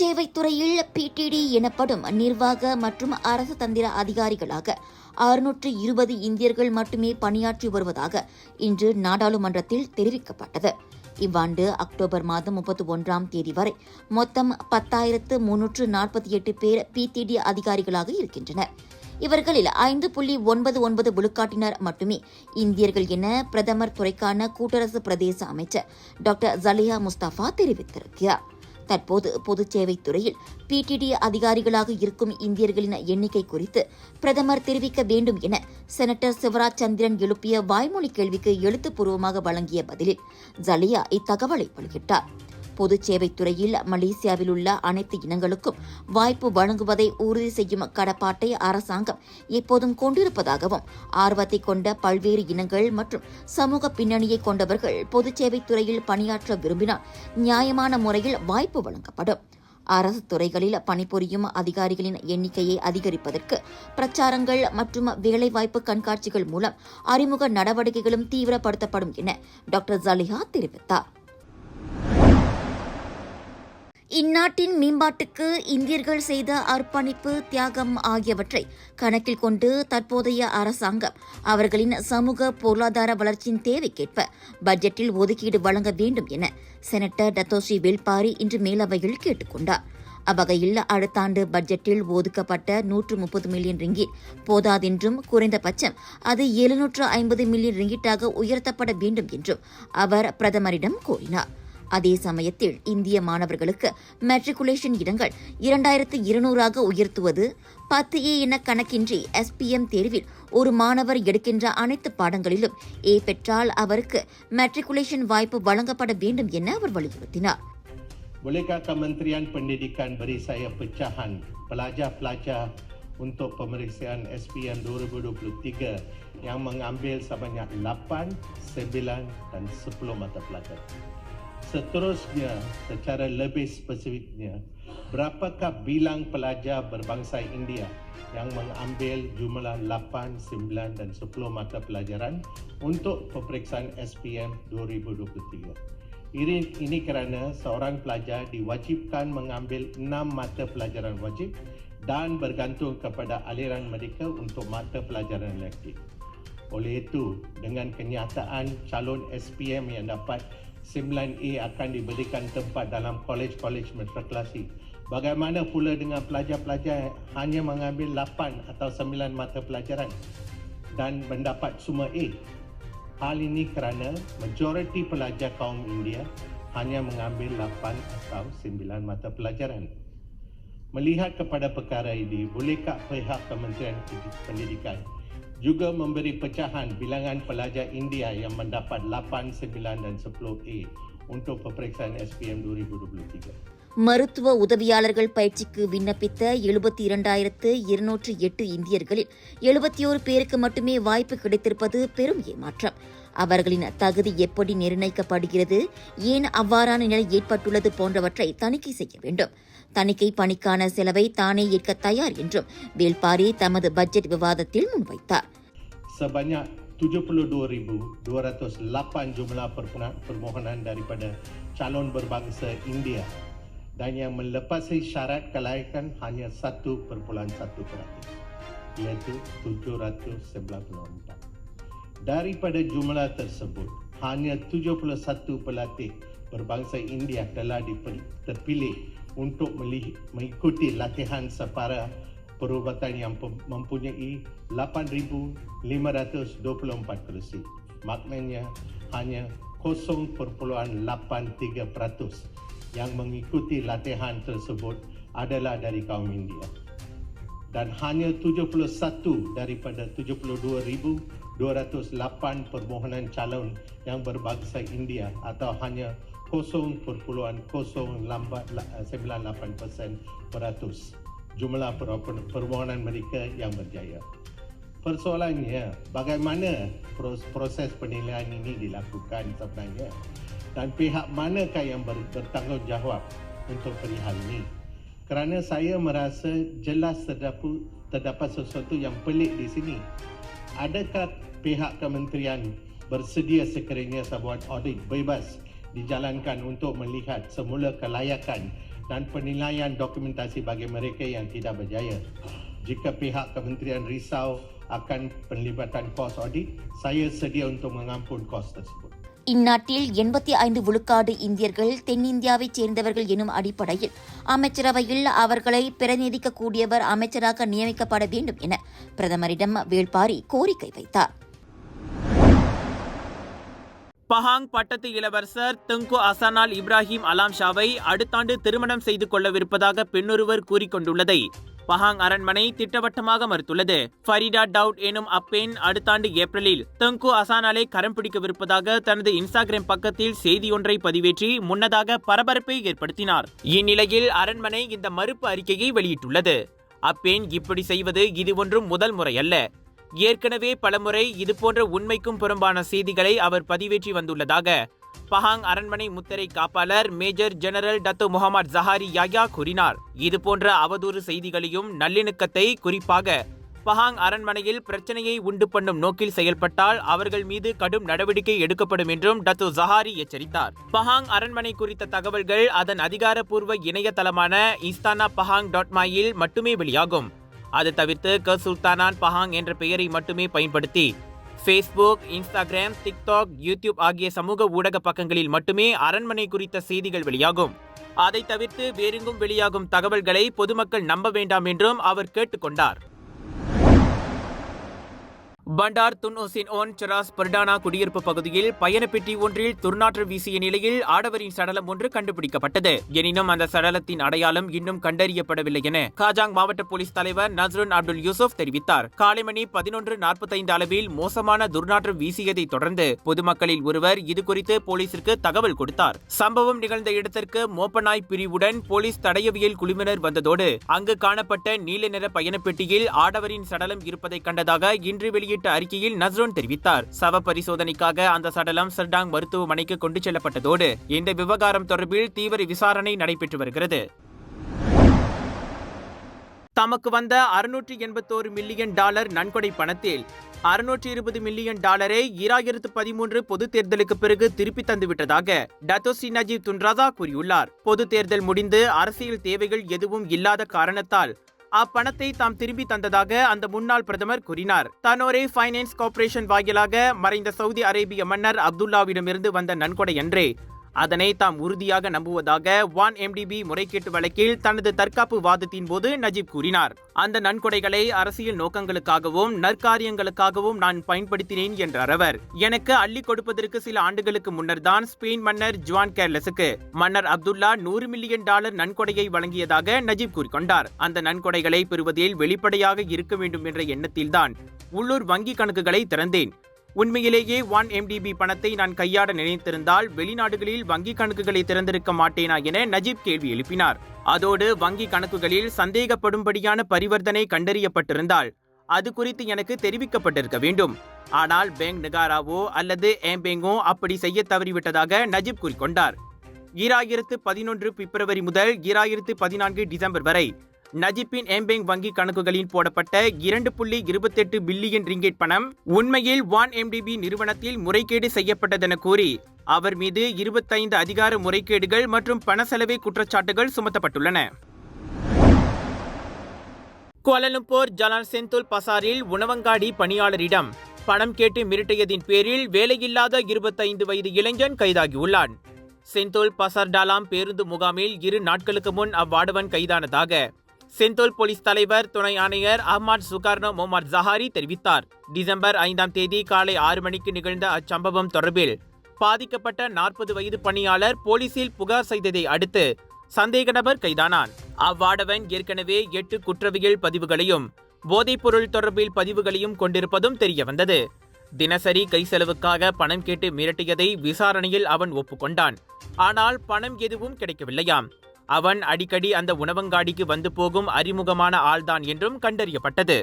சேவைத்துறையில் PTT எனப்படும் நிர்வாக மற்றும் அரசு தந்திர அதிகாரிகளாக அறுநூற்று இருபது இந்தியர்கள் மட்டுமே பணியாற்றி வருவதாக இன்று நாடாளுமன்றத்தில் தெரிவிக்கப்பட்டது. இவ்வாண்டு அக்டோபர் மாதம் முப்பத்தி ஒன்றாம் தேதி வரை மொத்தம் பத்தாயிரத்து முன்னூற்று நாற்பத்தி எட்டு பேர் பிடிடி அதிகாரிகளாக இருக்கின்றனர். இவர்களில் ஐந்து புள்ளி ஒன்பது ஒன்பது விழுக்காட்டினர் மட்டுமே இந்தியர்கள் என பிரதமர் துறைக்கான கூட்டரசு பிரதேச அமைச்சர் டாக்டர் ஜலியா முஸ்தபா தெரிவித்திருக்கிறார். தற்போது பொதுச் சேவைத் துறையில் பிடிடி அதிகாரிகளாக இருக்கும் இந்தியர்களின் எண்ணிக்கை குறித்து பிரதமர் தெரிவிக்க வேண்டும் என செனட்டர் சிவராஜ் சந்திரன் எழுப்பிய வாய்மொழி கேள்விக்கு எழுத்துப்பூர்வமாக வழங்கிய பதிலில் ஜலியா இத்தகவலை வெளியிட்டார். பொது சேவைத்துறையில் மலேசியாவில் உள்ள அனைத்து இனங்களுக்கும் வாய்ப்பு வழங்குவதை உறுதி செய்யும் கடப்பாட்டை அரசாங்கம் எப்போதும் கொண்டிருப்பதாகவும் ஆர்வத்தை கொண்ட பல்வேறு இனங்கள் மற்றும் சமூக பின்னணியை கொண்டவர்கள் பொதுச் சேவை துறையில் பணியாற்ற விரும்பினால் நியாயமான முறையில் வாய்ப்பு வழங்கப்படும். அரசு துறைகளில் பணிபுரியும் அதிகாரிகளின் எண்ணிக்கையை அதிகரிப்பதற்கு பிரச்சாரங்கள் மற்றும் வேலைவாய்ப்பு கண்காட்சிகள் மூலம் அறிமுக நடவடிக்கைகளும் தீவிரப்படுத்தப்படும் என டாக்டர் ஜலிஹா தெரிவித்தார். இந்நாட்டின் மேம்பாட்டுக்கு இந்தியர்கள் செய்த அர்ப்பணிப்பு தியாகம் ஆகியவற்றை கணக்கில் கொண்டு தற்போதைய அரசாங்கம் அவர்களின் சமூக பொருளாதார வளர்ச்சியின் தேவைக்கேற்ப பட்ஜெட்டில் ஒதுக்கீடு வழங்க வேண்டும் என செனட்டர் டத்தோஷி வெல்பாரி இன்று மேலவையில் கேட்டுக்கொண்டார். அவ்வகையில் அடுத்த ஆண்டு பட்ஜெட்டில் ஒதுக்கப்பட்ட நூற்று முப்பது மில்லியன் ரிங்கிட் போதாதென்றும் குறைந்தபட்சம் அது எழுநூற்று ஐம்பது மில்லியன் ரிங்கிட்டாக உயர்த்தப்பட வேண்டும் என்றும் அவர் பிரதமரிடம் கூறினார். அதே சமயத்தில் இந்திய மாணவர்களுக்கு மெட்ரிகுலேஷன் இடங்கள் இரண்டாயிரத்து இருநூறாக உயர்த்துவது பத்து ஏ என கணக்கின்றி எஸ்பிஎம் தேர்வில் ஒரு மாணவர் எடுக்கின்ற அனைத்து பாடங்களிலும் ஏ பெற்றால் அவருக்கு மெட்ரிகுலேஷன் வாய்ப்பு வழங்கப்பட வேண்டும் என அவர் வலியுறுத்தினார் Bolehkah Kementerian Pendidikan beri saya pecahan pelajar-pelajar untuk pemeriksaan SPM 2023 yang mengambil sebanyak 8, 9 dan 10 mata pelajaran. Seterusnya, secara lebih spesifiknya, berapakah bilang pelajar berbangsa India yang mengambil jumlah 8, 9 dan 10 mata pelajaran untuk peperiksaan SPM 2023? Ini, ini kerana seorang pelajar diwajibkan mengambil enam mata pelajaran wajib dan bergantung kepada aliran mereka untuk mata pelajaran elektif. Oleh itu, dengan kenyataan calon SPM yang dapat 9A akan diberikan tempat dalam kolej-kolej matrikulasi. Bagaimana pula dengan pelajar-pelajar hanya mengambil 8 atau 9 mata pelajaran dan mendapat semua A? Hal ini kerana majoriti pelajar kaum India hanya mengambil 8 atau 9 mata pelajaran. Melihat kepada perkara ini, bolehkah pihak Kementerian Pendidikan juga memberi pecahan bilangan pelajar India yang mendapat 8, 9 dan 10A untuk peperiksaan SPM 2023? மருத்துவ உதவியாளர்கள் பயிற்சிக்கு விண்ணப்பித்த எழுபத்தி இரண்டாயிரத்து இருநூற்று எட்டு இந்தியர்களில் எழுபத்தி ஓரு பேருக்கு மட்டுமே வாய்ப்பு கிடைத்திருப்பது பெரும் ஏமாற்றம். அவர்களின் தகுதி எப்படி நிர்ணயிக்கப்படுகிறது? ஏன் அவ்வாறான நிலை ஏற்பட்டுள்ளது போன்றவற்றை தணிக்கை செய்ய வேண்டும். தணிக்கை பணிக்கான செலவை தானே ஏற்க தயார் என்றும் வேல்பாரி தமது பட்ஜெட் விவாதத்தில் முன்வைத்தார் Sebanyak 72,208 jumlah perpona- permohonan daripada calon berbangsa India dan yang melepasi syarat kelayakan hanya 1.1% iaitu 794. Daripada jumlah tersebut, hanya 71 pelatih berbangsa India telah diper- terpilih untuk mengikuti latihan separa perubatan yang mempunyai 8,524 kursi. Maknanya hanya 0.83% yang mengikuti latihan tersebut adalah dari kaum India. Dan hanya 71 daripada 72,208 permohonan calon yang berbangsa India atau hanya 0.098% peratus jumlah per- permohonan mereka yang berjaya. Persoalannya, bagaimana pros- proses penilaian ini dilakukan sebenarnya dan pihak manakah yang ber- bertanggungjawab untuk perihal ini? Kerana saya merasa jelas terdapat, terdapat sesuatu yang pelik di sini. Adakah pihak kementerian bersedia sekiranya sebuah audit bebas dijalankan untuk melihat semula kelayakan dan penilaian dokumentasi bagi mereka yang tidak berjaya. Jika pihak kementerian risau akan penlibatan kos audit, saya sedia untuk mengampun kos tersebut. இந்நாட்டில் எண்பத்தி ஐந்து விழுக்காடு இந்தியர்கள் தென்னிந்தியாவைச் சேர்ந்தவர்கள் எனும் அடிப்படையில் அமைச்சரவையில் அவர்களை பிரதிநிதிக்கக்கூடியவர் அமைச்சராக நியமிக்கப்பட வேண்டும் என பிரதமரிடம் வேள்பாரி கோரிக்கை வைத்தார் பஹாங் பட்டத்து இளவரசர் தெங்கு அசானால் இப்ராஹிம் அலாம் ஷாவை அடுத்த ஆண்டு திருமணம் செய்து கொள்ளவிருப்பதாக பெண்ணொருவர் கூறிக்கொண்டுள்ளதை பஹாங் அரண்மனை திட்டவட்டமாக மறுத்துள்ளது. ஃபரிடா டவுட் எனும் அப்பெண் அடுத்த ஆண்டு ஏப்ரலில் தெங்கு அசானாலை கரம் பிடிக்கவிருப்பதாக தனது இன்ஸ்டாகிராம் பக்கத்தில் செய்தியொன்றை பதிவேற்றி முன்னதாக பரபரப்பை ஏற்படுத்தினார். இந்நிலையில் அரண்மனை இந்த மறுப்பு அறிக்கையை வெளியிட்டுள்ளது. அப்பெண் இப்படி செய்வது இது ஒன்றும் முதல் முறையல்ல. ஏற்கனவே பலமுறை இதுபோன்ற உண்மைக்கும் புறம்பான செய்திகளை அவர் பதிவேற்றி வந்துள்ளதாக பஹாங் அரண்மனை முத்திரை காப்பாளர் major general Datuk Mohamad Jahari Yahya கூறினார். இதுபோன்ற அவதூறு செய்திகளையும் நல்லிணக்கத்தை குறிப்பாக பஹாங் அரண்மனையில் பிரச்சனையை உண்டு பண்ணும் நோக்கில் செயல்பட்டால் அவர்கள் மீது கடும் நடவடிக்கை எடுக்கப்படும் என்றும் டத்து ஜஹாரி எச்சரித்தார். பஹாங் அரண்மனை குறித்த தகவல்கள் அதன் அதிகாரப்பூர்வ இணையதளமான இஸ்தானா பஹாங் டாட் மாயில் மட்டுமே வெளியாகும். அது தவிர்த்து க சுல்தானான் பஹாங் என்ற பெயரை மட்டுமே பயன்படுத்தி ஃபேஸ்புக் இன்ஸ்டாகிராம் டிக்டாக் யூடியூப் ஆகிய சமூக ஊடக பக்கங்களில் மட்டுமே அரண்மனை குறித்த செய்திகள் வெளியாகும். அதை தவிர்த்து வேறெங்கும் வெளியாகும் தகவல்களை பொதுமக்கள் நம்ப வேண்டாம் என்றும் அவர் கேட்டுக்கொண்டார். Bandar Tun Hussein Onn Sara's பர்டானா குடியிருப்பு பகுதியில் பயணப்பெட்டி ஒன்றில் துர்நாற்று வீசிய நிலையில் ஆடவரின் சடலம் ஒன்று கண்டுபிடிக்கப்பட்டது. எனினும் அந்த சடலத்தின் அடையாளம் இன்னும் கண்டறியப்படவில்லை என காஜாங் மாவட்ட போலீஸ் தலைவர் நஸ்ருன் அப்துல் யூசுப் தெரிவித்தார். காலை மணி பதினொன்று நாற்பத்தைந்து அளவில் மோசமான துர்நாற்று வீசியதை தொடர்ந்து பொதுமக்களில் ஒருவர் இதுகுறித்து போலீசிற்கு தகவல் கொடுத்தார். சம்பவம் நிகழ்ந்த இடத்திற்கு மோப்பநாய் பிரிவுடன் போலீஸ் தடயவியல் குழுவினர் வந்ததோடு அங்கு காணப்பட்ட நீல நிற பயணப்பெட்டியில் ஆடவரின் சடலம் இருப்பதை கண்டதாக இன்று வெளியிட்ட வெளியிட்ட அறிக்கையில் நஸ்ரோன் தெரிவித்தார். சவ பரிசோதனைக்காக அந்த சடலம் சர்டாங் மருத்துவமனைக்கு கொண்டு செல்லப்பட்டதோடு இந்த விவகாரம் தொடர்பில் தீவிர விசாரணை நடைபெற்று வருகிறது. தமக்கு வந்த அறுநூற்றி எண்பத்தோரு மில்லியன் டாலர் நன்கொடை பணத்தில் அறுநூற்றி இருபது மில்லியன் டாலரை ஈராயிரத்து பதிமூன்று பொது தேர்தலுக்கு பிறகு திருப்பி தந்துவிட்டதாக டத்தோசி நஜீப் துன்ராதா கூறியுள்ளார். பொது தேர்தல் முடிந்து அரசியல் தேவைகள் எதுவும் இல்லாத காரணத்தால் அப்பணத்தை தாம் திரும்பி தந்ததாக அந்த முன்னாள் பிரதமர் கூறினார். தனோரே ஃபைனான்ஸ் கார்ப்பரேஷன் வாயிலாக மறைந்த சவுதி அரேபிய மன்னர் அப்துல்லாவிடமிருந்து வந்த நன்கொடை என்றே அதனை தாம் உறுதியாக நம்புவதாக வான் எம்டிபி முறைகேட்டு வழக்கில் தனது தற்காப்பு வாதத்தின் போது நஜீப் கூறினார். அந்த நன்கொடைகளை அரசியல் நோக்கங்களுக்காகவும் நற்காரியங்களுக்காகவும் நான் பயன்படுத்தினேன் என்றார் அவர். எனக்கு அள்ளி கொடுப்பதற்கு சில ஆண்டுகளுக்கு முன்னர் தான் ஸ்பெயின் மன்னர் ஜுவான் கேர்லஸுக்கு மன்னர் அப்துல்லா நூறு மில்லியன் டாலர் நன்கொடையை வழங்கியதாக நஜீப் கூறிக்கொண்டார். அந்த நன்கொடைகளை பெறுவதில் வெளிப்படையாக இருக்க வேண்டும் என்ற எண்ணத்தில்தான் உள்ளூர் வங்கி கணக்குகளை திறந்தேன். உண்மையிலேயே ஒன் எம்டிபி பணத்தை நான் கையாட நினைத்திருந்தால் வெளிநாடுகளில் வங்கிக் கணக்குகளை திறந்திருக்க மாட்டேனா என நஜீப் கேள்வி எழுப்பினார். அதோடு வங்கி கணக்குகளில் சந்தேகப்படும்படியான பரிவர்த்தனை கண்டறியப்பட்டிருந்தால் அது குறித்து எனக்கு தெரிவிக்கப்பட்டிருக்க வேண்டும். ஆனால் பேங்க் நிகாராவோ அல்லது ஏம்பேங்கோ அப்படி செய்ய தவறிவிட்டதாக நஜீப் கூறிக்கொண்டார். ஈராயிரத்து பதினொன்று பிப்ரவரி முதல் ஈராயிரத்து பதினான்கு டிசம்பர் வரை நஜிப்பின் எம்பேங் வங்கி கணக்குகளில் போடப்பட்ட இரண்டு புள்ளி இருபத்தெட்டு பில்லியன் ரிங்கெட் பணம் உண்மையில் வான் எம்டிபி நிறுவனத்தில் முறைகேடு செய்யப்பட்டதென கூறி அவர் மீது இருபத்தைந்து அதிகார முறைகேடுகள் மற்றும் பண செலவை குற்றச்சாட்டுகள் சுமத்தப்பட்டுள்ளன. கோலலும்பூர் ஜலான் செந்துல் பசாரில் உணவங்காடி பணியாளரிடம் பணம் கேட்டு மிரட்டியதின் பேரில் வேலையில்லாத இருபத்தைந்து வயது இளைஞன் கைதாகியுள்ளான். செந்தோல் பசார்டாலாம் பேருந்து முகாமில் இரு நாட்களுக்கு முன் அவ்வாடவன் கைதானதாக செந்தோல் போலீஸ் தலைவர் துணை ஆணையர் அஹ்மத் சுகார்னோ முகமது ஜஹாரி தெரிவித்தார். டிசம்பர் ஐந்தாம் தேதி காலை ஆறு மணிக்கு நிகழ்ந்த அச்சம்பவம் தொடர்பில் பாதிக்கப்பட்ட நாற்பது வயது பணியாளர் போலீசில் புகார் செய்ததை அடுத்து சந்தேக நபர் கைதானான். அவ்வாடவன் ஏற்கனவே எட்டு குற்றவியல் பதிவுகளையும் போதைப்பொருள் தொடர்பில் பதிவுகளையும் கொண்டிருப்பதும் தெரியவந்தது. தினசரி கை செலவுக்காக பணம் கேட்டு மிரட்டியதை விசாரணையில் அவன் ஒப்புக்கொண்டான். ஆனால் பணம் எதுவும் கிடைக்கவில்லையாம். அவன் அடிக்கடி அந்த உணவங்காடிக்கு வந்து போகும் அறிமுகமான ஆள்தான் என்றும் கண்டறியப்பட்டது.